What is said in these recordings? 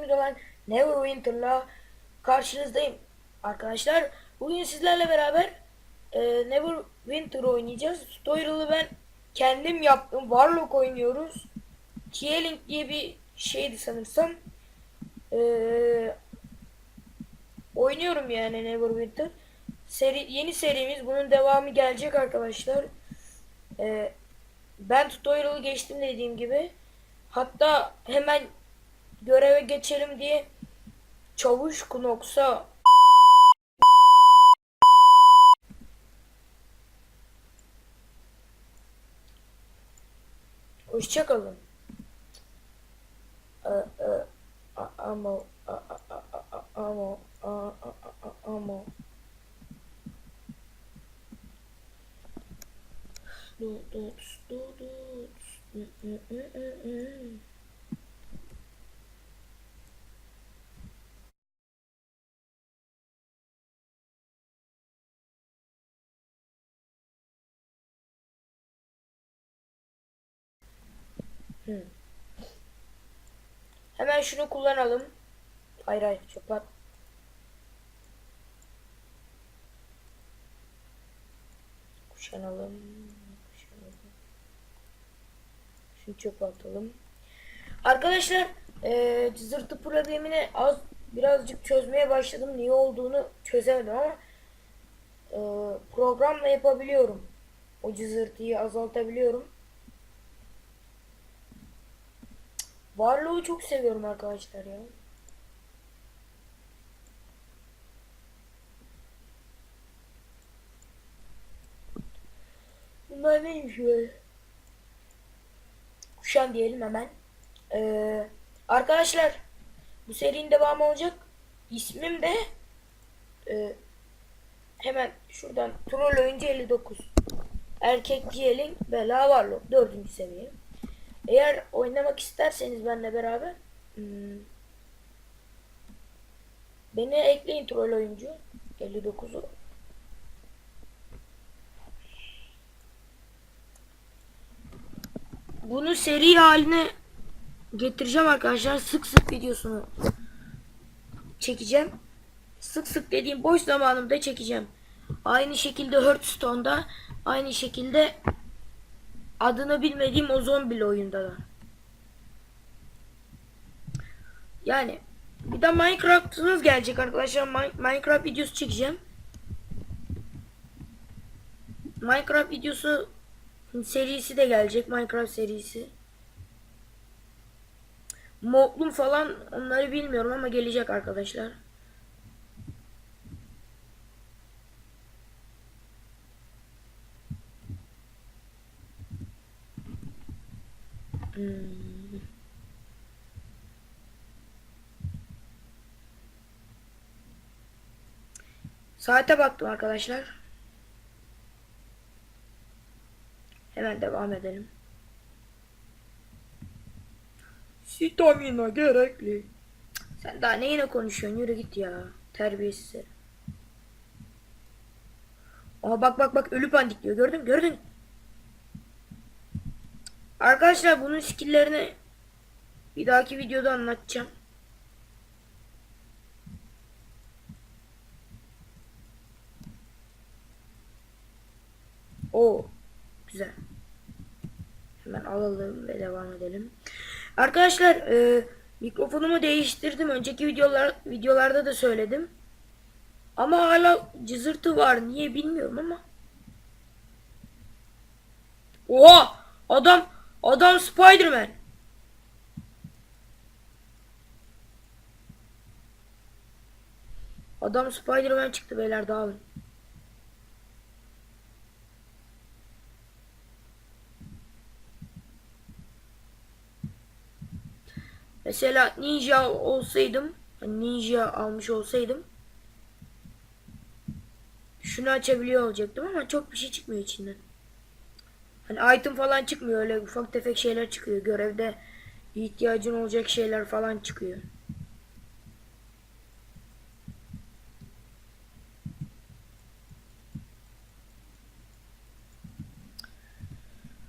serimiz olan Neverwinter'la karşınızdayım arkadaşlar. Bugün sizlerle beraber e, Neverwinter oynayacağız. Tutorial'ı ben kendim yaptım. Warlock oynuyoruz. T-Link diye bir şeydi sanırsam. E, oynuyorum yani Neverwinter. Seri, yeni serimiz. Bunun devamı gelecek arkadaşlar. E, ben tutorial'ı geçtim dediğim gibi. Hatta hemen göreve geçelim diye çavuş Knox'a Hoşçakalın. Ama ama ama Do do do do. Hemen şunu kullanalım. Hayır hayır çöp at. Kuşanalım. Kuşanalım. Şunu çöpe atalım. Arkadaşlar eee zırtı problemini az birazcık çözmeye başladım. Niye olduğunu çözemedim ama eee, programla yapabiliyorum. O cızırtıyı azaltabiliyorum. Varlığı çok seviyorum arkadaşlar ya. Bunlar neymiş böyle? Kuşan diyelim hemen. Ee, arkadaşlar bu serinin devamı olacak. İsmim de e, hemen şuradan Troll Oyuncu 59. Erkek diyelim Bela Varlık 4. seviye. Eğer oynamak isterseniz benimle beraber hmm, beni ekleyin troll oyuncu 59'u. Bunu seri haline getireceğim arkadaşlar. Sık sık videosunu çekeceğim. Sık sık dediğim boş zamanımda çekeceğim. Aynı şekilde Hearthstone'da aynı şekilde adını bilmediğim o zombili oyunda da. Yani bir de Minecraft'ınız gelecek arkadaşlar. Mi- Minecraft videosu çekeceğim. Minecraft videosu serisi de gelecek. Minecraft serisi. Moblum falan onları bilmiyorum ama gelecek arkadaşlar. Hmm. Saate baktım arkadaşlar. Hemen devam edelim. Stamina gerekli. Sen daha neyine konuşuyorsun? Yürü git ya. Terbiyesiz herif. Aa bak bak bak ölü pandik diyor. Gördün? Gördün? Arkadaşlar bunun skilllerini bir dahaki videoda anlatacağım. O güzel. Hemen alalım ve devam edelim. Arkadaşlar e, mikrofonumu değiştirdim. Önceki videolar videolarda da söyledim. Ama hala cızırtı var. Niye bilmiyorum ama. Oha! Adam adam Spider-Man. Adam Spider-Man çıktı beyler dağılın. Mesela ninja olsaydım, hani ninja almış olsaydım şunu açabiliyor olacaktım ama çok bir şey çıkmıyor içinden. Hani item falan çıkmıyor öyle ufak tefek şeyler çıkıyor. Görevde ihtiyacın olacak şeyler falan çıkıyor.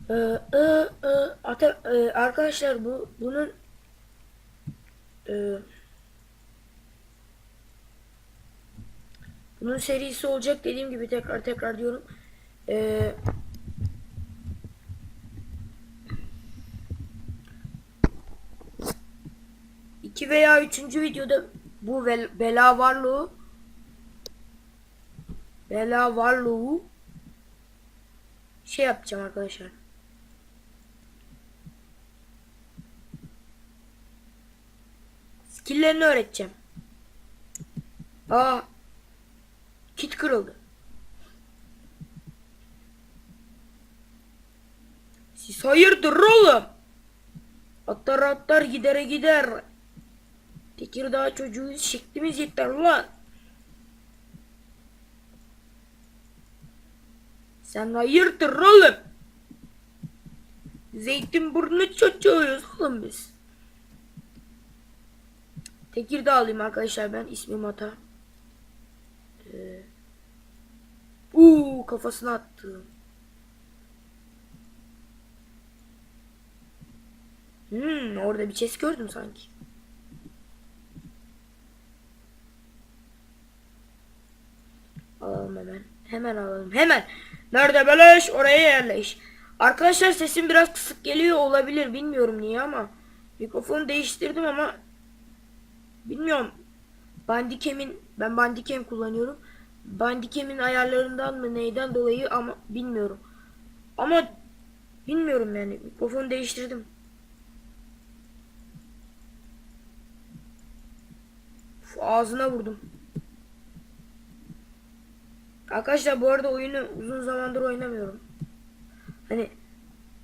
Ee, e, e, ata- e, arkadaşlar bu bunun ee, bunun serisi olacak dediğim gibi tekrar tekrar diyorum. Ee, iki veya üçüncü videoda bu bela varlığı bela varlığı şey yapacağım arkadaşlar. Skill'lerini öğreteceğim. Aa. Kit kırıldı. Siz hayırdır oğlum? Atlar atlar gidere gider. Tekirdağ çocuğu şeklimiz yeter lan. Sen hayırdır oğlum? Zeytinburnu çocuğuyuz oğlum biz. Tekirdağlıyım arkadaşlar ben ismim Ata. Ee, uuu kafasına attım. Hmm, orada bir chest gördüm sanki. Alalım hemen. Hemen alalım. Hemen. Nerede beleş? Oraya yerleş. Arkadaşlar sesim biraz kısık geliyor olabilir. Bilmiyorum niye ama. Mikrofonu değiştirdim ama bilmiyorum. Bandicam'in ben Bandicam kullanıyorum. Bandicam'in ayarlarından mı neyden dolayı ama bilmiyorum. Ama bilmiyorum yani. Mikrofonu değiştirdim. Uf, ağzına vurdum. Arkadaşlar bu arada oyunu uzun zamandır oynamıyorum. Hani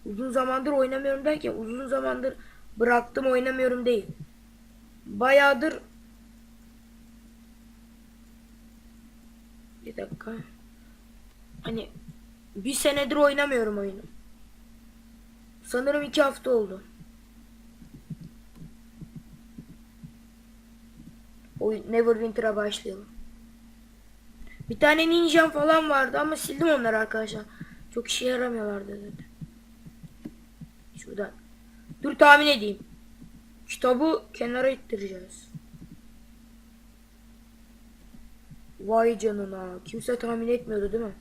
uzun zamandır oynamıyorum derken uzun zamandır bıraktım oynamıyorum değil. Bayağıdır Bir dakika. Hani bir senedir oynamıyorum oyunu. Sanırım iki hafta oldu. Oyun Neverwinter'a başlayalım. Bir tane ninjam falan vardı ama sildim onları arkadaşlar. Çok işe yaramıyorlardı zaten. Şuradan. Dur tahmin edeyim. Kitabı kenara ittireceğiz. Vay canına. Kimse tahmin etmiyordu değil mi?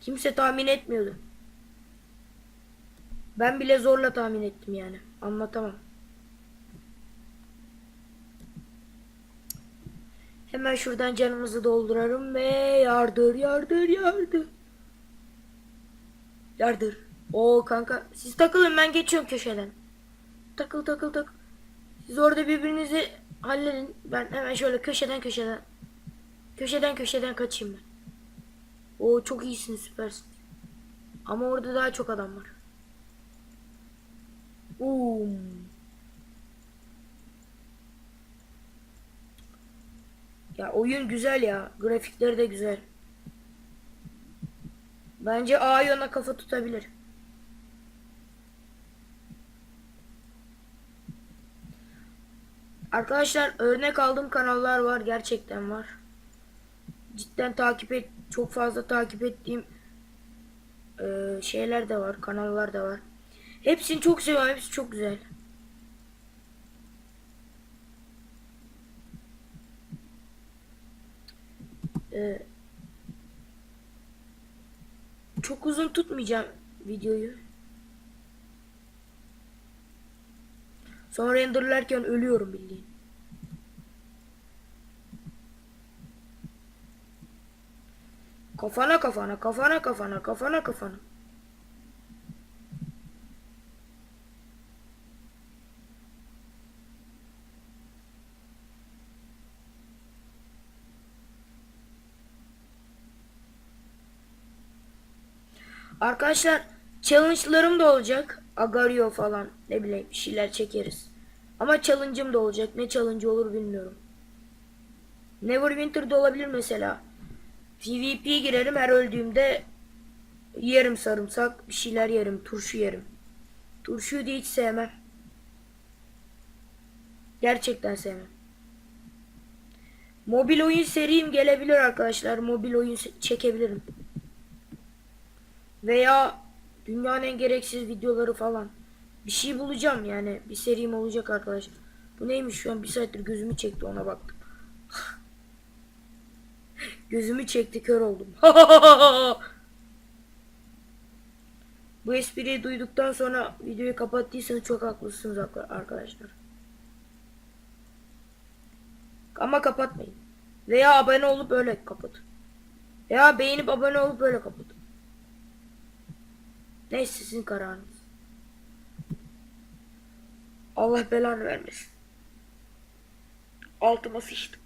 Kimse tahmin etmiyordu. Ben bile zorla tahmin ettim yani. Anlatamam. Hemen şuradan canımızı doldurarım ve yardır yardır yardır. Yardır. Oo kanka siz takılın ben geçiyorum köşeden. Takıl takıl takıl. Siz orada birbirinizi halledin. Ben hemen şöyle köşeden köşeden köşeden köşeden kaçayım ben. Oo çok iyisin süpersin. Ama orada daha çok adam var. Boom. Ya oyun güzel ya. Grafikleri de güzel. Bence Ayon'a kafa tutabilir. Arkadaşlar örnek aldığım kanallar var. Gerçekten var. Cidden takip et çok fazla takip ettiğim e, şeyler de var. Kanallar da var. Hepsini çok seviyorum. Hepsi çok güzel. Ee, çok uzun tutmayacağım videoyu. Sonra renderlerken ölüyorum bildiğin. Kafana kafana kafana kafana kafana kafana. Arkadaşlar challenge'larım da olacak. Agario falan ne bileyim bir şeyler çekeriz. Ama challenge'ım da olacak. Ne challenge olur bilmiyorum. Neverwinter'da olabilir mesela. PvP girerim her öldüğümde yerim sarımsak bir şeyler yerim turşu yerim. Turşuyu da hiç sevmem. Gerçekten sevmem. Mobil oyun serim gelebilir arkadaşlar. Mobil oyun çekebilirim. Veya dünyanın en gereksiz videoları falan. Bir şey bulacağım yani. Bir serim olacak arkadaşlar. Bu neymiş şu an bir saattir gözümü çekti ona baktım. Gözümü çekti kör oldum. Bu espriyi duyduktan sonra videoyu kapattıysanız çok haklısınız ak- arkadaşlar. Ama kapatmayın. Veya abone olup öyle kapatın. Veya beğenip abone olup öyle kapatın. Neyse sizin kararınız. Allah belanı vermesin. Altıma sıçtım.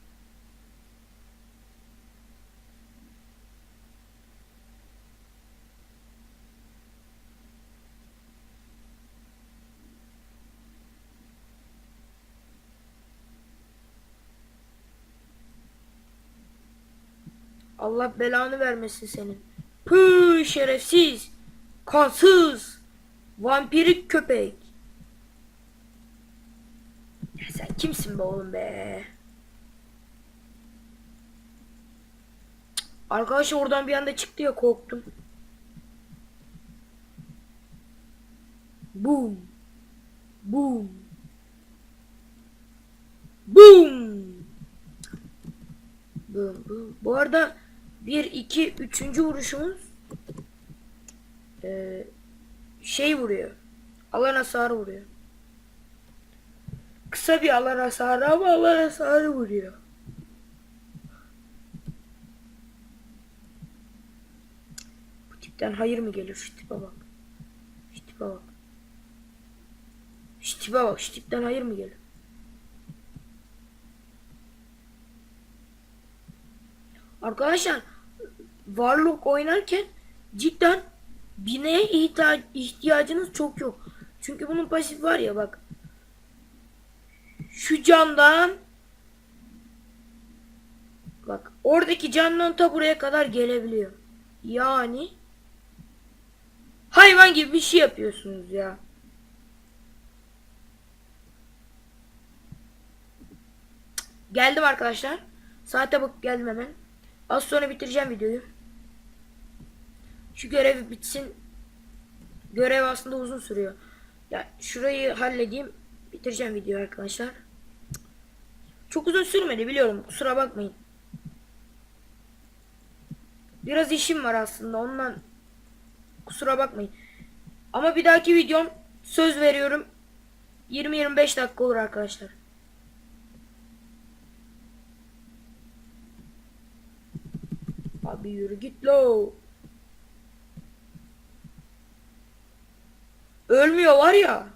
Allah belanı vermesin senin. Pıh şerefsiz. Kansız. Vampirik köpek. Ya sen kimsin be oğlum be? Arkadaş oradan bir anda çıktı ya korktum. Boom. Boom. Boom, boom. Bu arada 1 2 3. vuruşumuz eee, şey vuruyor. Alan hasarı vuruyor. Kısa bir alan hasarı ama alan hasarı vuruyor. Bu tipten hayır mı gelir? Şu tipe bak. Şu tipe bak. Şu tipe bak. Şu tipten hayır mı gelir? Arkadaşlar Warlock oynarken cidden ihta- ihtiyacınız çok yok. Çünkü bunun pasif var ya bak. Şu camdan bak oradaki camdan ta buraya kadar gelebiliyor. Yani hayvan gibi bir şey yapıyorsunuz ya. Geldim arkadaşlar. Saate bak geldim hemen. Az sonra bitireceğim videoyu. Şu görev bitsin. Görev aslında uzun sürüyor. Ya şurayı halledeyim. Bitireceğim videoyu arkadaşlar. Çok uzun sürmedi biliyorum. Kusura bakmayın. Biraz işim var aslında ondan kusura bakmayın. Ama bir dahaki videom söz veriyorum 20-25 dakika olur arkadaşlar. Abi yürü git lo. Ölmüyor var ya.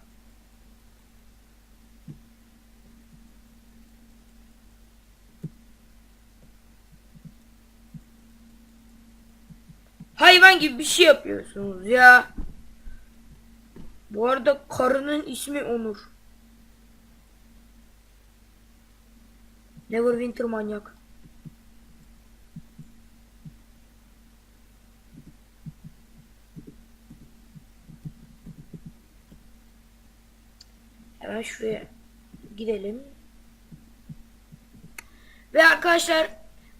Hayvan gibi bir şey yapıyorsunuz ya. Bu arada karının ismi Onur. Neverwinter manyak. Hemen şuraya gidelim. Ve arkadaşlar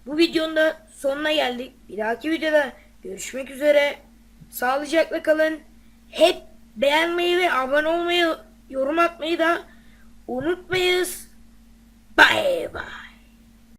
bu videonun da sonuna geldik. Bir dahaki videoda görüşmek üzere. Sağlıcakla kalın. Hep beğenmeyi ve abone olmayı, yorum atmayı da unutmayız. Bye bye.